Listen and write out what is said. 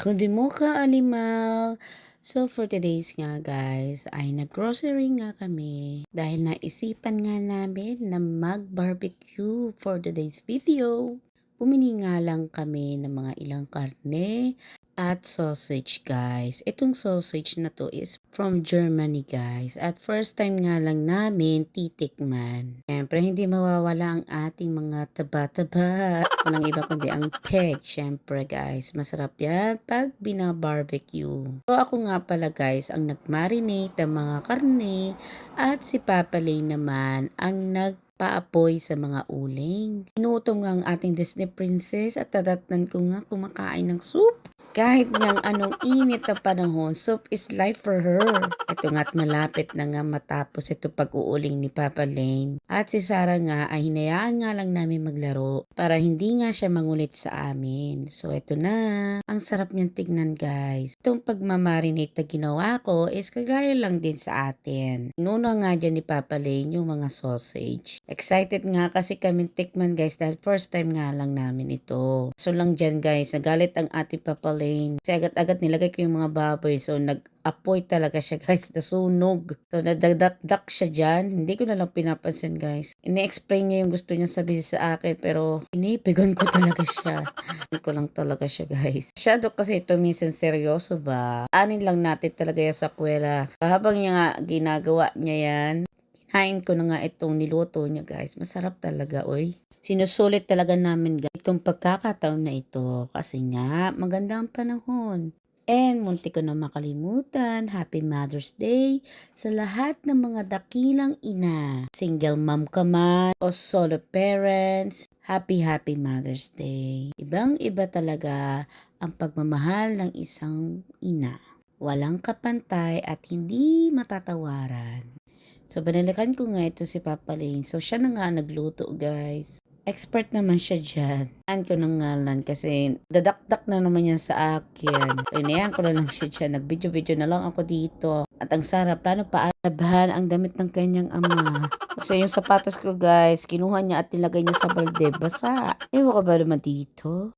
Kundi mo ka alimaw. So for today's nga guys, ay nag-grocery nga kami dahil naisipan nga namin na mag-barbecue for today's video. Bumili nga lang kami ng mga ilang karne at sausage guys. Itong sausage na to is from Germany guys. At first time nga lang namin titikman. Siyempre hindi mawawala ang ating mga taba-taba. Walang iba kundi ang pig. Siyempre guys, masarap yan pag bina-barbecue. So ako nga pala guys ang nag-marinate ng mga karne at si Papa Lay naman ang nag paapoy sa mga uling. Inutom nga ang ating Disney princess at tadatnan ko nga kumakain ng soup. Kahit ng anong init na panahon, soup is life for her. Ito nga't malapit na nga matapos ito pag-uuling ni Papa Lane. At si Sarah nga ay hinayaan nga lang namin maglaro para hindi nga siya mangulit sa amin. So ito na. Ang sarap niyang tignan guys. Itong pagmamarinate na ginawa ko is kagaya lang din sa atin. Nuno nga dyan ni Papa Lane yung mga sausage. Excited nga kasi kami tikman guys dahil first time nga lang namin ito. So lang dyan guys, nagalit ang ating Papa Lane. Kasi agad-agad nilagay ko yung mga baboy. So nag-apoy talaga siya guys, nasunog. So nadagdak siya dyan. Hindi ko na lang pinapansin guys. Ine-explain niya yung gusto niya sabihin sa akin pero inipigon ko talaga siya. Hindi ko lang talaga siya guys. Shadow kasi ito minsan seryoso ba? Anin lang natin talaga yan sa kwela. Habang niya nga ginagawa niya yan, Kinain ko na nga itong niluto niya guys. Masarap talaga oy. Sinusulit talaga namin guys itong pagkakataon na ito kasi nga maganda ang panahon. And munti ko na makalimutan, Happy Mother's Day sa lahat ng mga dakilang ina. Single mom ka man o solo parents, Happy Happy Mother's Day. Ibang iba talaga ang pagmamahal ng isang ina. Walang kapantay at hindi matatawaran. So, banalikan ko nga ito si Papa Lane. So, siya na nga nagluto, guys. Expert naman siya dyan. An ko ng ngalan kasi dadakdak na naman yan sa akin. Inayan ko na lang siya dyan. Nag-video-video na lang ako dito. At ang sarap, plano pa ang damit ng kanyang ama. Kasi yung sapatos ko, guys, kinuha niya at nilagay niya sa balde. Basa. Ewan ko ba naman dito?